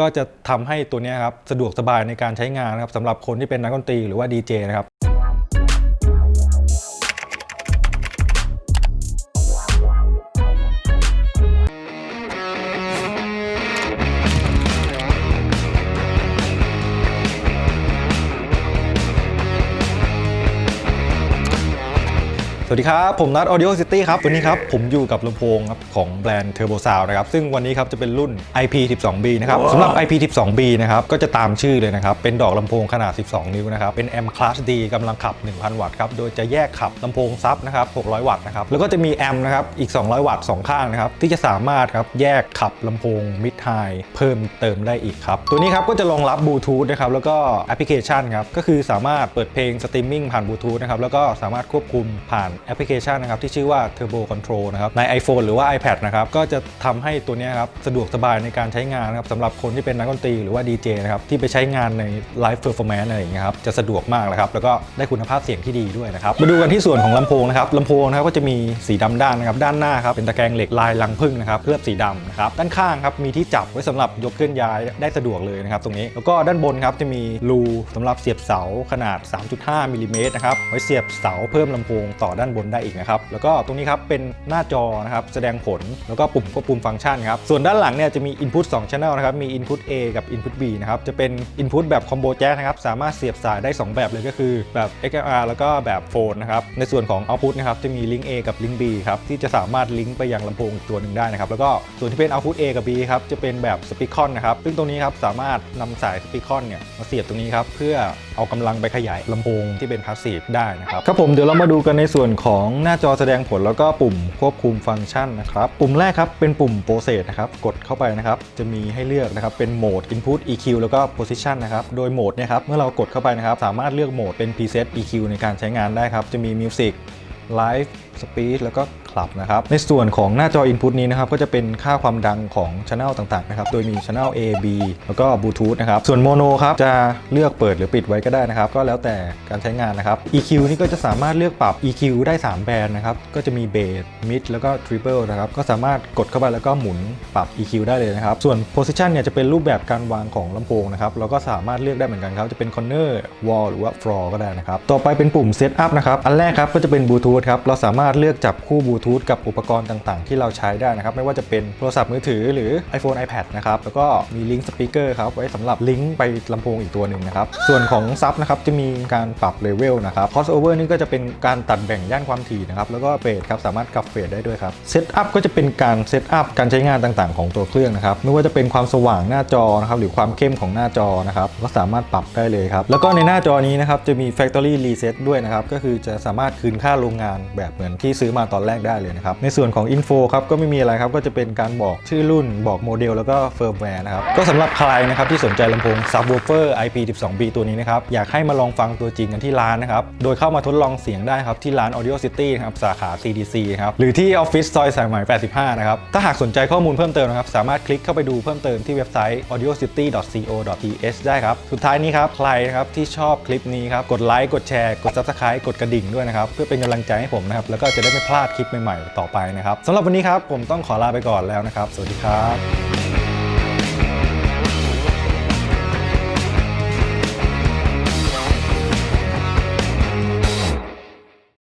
ก็จะทำให้ตัวนี้ครับสะดวกสบายในการใช้งานนะครับสำหรับคนที่เป็นนักดนตรีหรือว่าดีเจนะครับ วัสดีครับ ผมนัท Audio City ครับ วันนี้ครับ ผมอยู่กับลำโพงครับ ของแบรนด์ Turbo Sound นะครับ ซึ่งวันนี้ครับ จะเป็นรุ่น IP12B นะครับสำหรับ IP12B นะครับ ก็จะตามชื่อเลยนะครับ เป็นดอกลำโพงขนาด 12 นิ้วนะครับ เป็น M Class D กำลังขับ 1,000 วัตต์ครับ โดยจะแยกขับลำโพงซับนะครับ 600 วัตต์นะครับ แล้วก็จะมีแอมป์นะครับ อีก 200 วัตต์สองข้างนะครับ ที่จะสามารถครับ แยกขับลำโพง Mid High เพิ่มเติมได้อีกครับ ตัวนี้ครับ ก็จะรองรับบลูทูธนะครับ แล้วก็แอปพลิเคชันครับ ก็คือสามารถเปิดเพลงสตรีมมิ่งผ่านบลูทูธนะครับ แล้วก็สามารถควบคุมผ่านแอปพลิเคชันนะครับที่ชื่อว่า Turbo Control นะครับใน iPhone หรือว่า iPad นะครับก็จะทำให้ตัวนี้ครับสะดวกสบายในการใช้งานนะครับสำหรับคนที่เป็นนักดนตรีหรือว่าดีเจนะครับที่ไปใช้งานในไลฟ์เพอร์ฟอร์แมนซ์อะไรอย่างเงี้ยครับจะสะดวกมากเลยครับแล้วก็ได้คุณภาพเสียงที่ดีด้วยนะครับมาดูกันที่ส่วนของลำโพงนะครับลำโพงนะครับก็จะมีสีดำด้านนะครับด้านหน้าครับเป็นตะแกรงเหล็กลายลังพึ่งนะครับเคลือบสีดำนะครับด้านข้างครับมีที่จับไว้สำหรับยกเคลื่อนย้ายได้สะดวกเลยนะครับตรงนี้แล้วก็ด้านบนครับจะมีรูสำหรับเสียบเสาขนาด 3.5มิลลิเมตรนะครับไว้เสียบเสาเพิ่มลำโพงต่อด้านบนได้อีกนะครับแล้วก็ตรงนี้ครับเป็นหน้าจอนะครับแสดงผลแล้วก็ปุ่มควบคุมฟังก์ชันครับส่วนด้านหลังเนี่ยจะมี Input 2 Channel นะครับมี Input A กับ Input B นะครับจะเป็น Input แบบ Combo Jack นะครับสามารถเสียบสายได้ 2 แบบเลยก็คือแบบ XLR แล้วก็แบบโฟนนะครับในส่วนของ Output นะครับจะมี Link A กับ Link B ครับที่จะสามารถลิงก์ไปยังลำโพงอีกตัวหนึ่งได้นะครับแล้วก็ส่วนที่เป็น Output A กับ B ครับจะเป็นแบบ Speakon นะครับซึ่งตรงนี้ครับสามารถนำสาย Speakon เนี่ยมาเสียบตรงนี้ครับเพื่อเอากำลังไปขยายลำโพงที่เป็นพาสซีฟได้นะครับครับผมเดี๋ยวเรามาดูกันในส่วนของหน้าจอแสดงผลแล้วก็ปุ่มควบคุมฟังก์ชันนะครับ ปุ่มแรกครับเป็นปุ่มโปรเซสนะครับ กดเข้าไปนะครับ จะมีให้เลือกนะครับเป็นโหมด Input EQ แล้วก็ Position นะครับ โดยโหมดเนี่ยครับเมื่อเรากดเข้าไปนะครับ สามารถเลือกโหมดเป็น Preset EQ ในการใช้งานได้ครับ จะมี Music Live Speed แล้วก็ คลับนะครับ ในส่วนของหน้าจอ Input นี้นะครับก็จะเป็นค่าความดังของ Channel ต่างๆนะครับ โดยมี Channel A B แล้วก็ Bluetooth นะครับ ส่วน Mono ครับจะเลือกเปิดหรือปิดไว้ก็ได้นะครับ ก็แล้วแต่การใช้งานนะครับ EQ นี่ก็จะสามารถเลือกปรับ EQ ได้ 3 แบรนด์นะครับ ก็จะมี Bass Mid แล้วก็ Treble นะครับ ก็สามารถกดเข้าไปแล้วก็หมุนปรับ EQ ได้เลยนะครับ ส่วน Position เนี่ยจะเป็นรูปแบบการวางของลำโพงนะครับเราก็สามารถเลือกได้เหมือนกันครับ จะเป็น Corner Wall หรือว่า Floor ก็ได้นะครับ ต่อไปเป็นปุ่ม Setup นะครับ อันแรกครับก็จะเป็น Bluetooth ครับ เราสามารถเลือกจับคู่ Bluetooth ทูธกับอุปกรณ์ต่างๆ ที่เราใช้ได้นะครับ ไม่ว่าจะเป็นโทรศัพท์มือถือหรือ iPhone iPad นะครับ แล้วก็มีลิงก์สปีกเกอร์ครับ ไว้สำหรับลิงก์ไปลำโพงอีกตัวหนึ่งนะครับ ส่วนของซับนะครับ จะมีการปรับเลเวลนะครับ crossover นี่ก็จะเป็นการตัดแบ่งย่านความถี่นะครับ แล้วก็เฟดครับ สามารถกลับเฟดได้ด้วยครับเซตอัพก็จะเป็นการเซตอัพการใช้งานต่างๆ ของตัวเครื่องนะครับ ไม่ว่าจะเป็นความสว่างหน้าจอนะครับ หรือความเข้มของหน้าจอนะครับ ก็สามารถปรับได้เลยครับ แล้วก็ในหน้าจอนี้นะครับ จะมี factory reset ด้วยนะครับ ก็คือจะสามารถคืนค่าโรงงานแบบเหมือนที่ซื้อมาตอนแรกได้เลยนะครับ ในส่วนของ info ครับก็ไม่มีอะไรครับก็จะเป็นการบอกชื่อรุ่นบอกโมเดลแล้วก็เฟิร์มแวร์นะครับก็สำหรับใครนะครับที่สนใจลำโพง subwoofer IP12B ตัวนี้นะครับอยากให้มาลองฟังตัวจริงกันที่ร้านนะครับโดยเข้ามาทดลองเสียงได้ครับที่ร้าน Audio City นะครับสาขา CDC ครับหรือที่ออฟฟิศซอยสายไหม85 นะครับถ้าหากสนใจข้อมูลเพิ่มเติมนะครับสามารถคลิกเข้าไปดูเพิ่มเติมที่เว็บไซต์ audiocity.co.th ได้ครับสุดท้ายนี้ครับใครนะครับที่ชอบคลิปนี้ครับกดไลค์กดแชร์กด subscribe กดกระดิ่งด้วยนะครับเพื่อเป็นกำลังใจให้ผมนะครับแล้วก็จะได้ไม่พลาดคลิปใหม่ๆ ต่อไปนะครับสำหรับวันนี้ครับผมต้องขอลาไปก่อนแล้วนะครับ สวัสดีครับ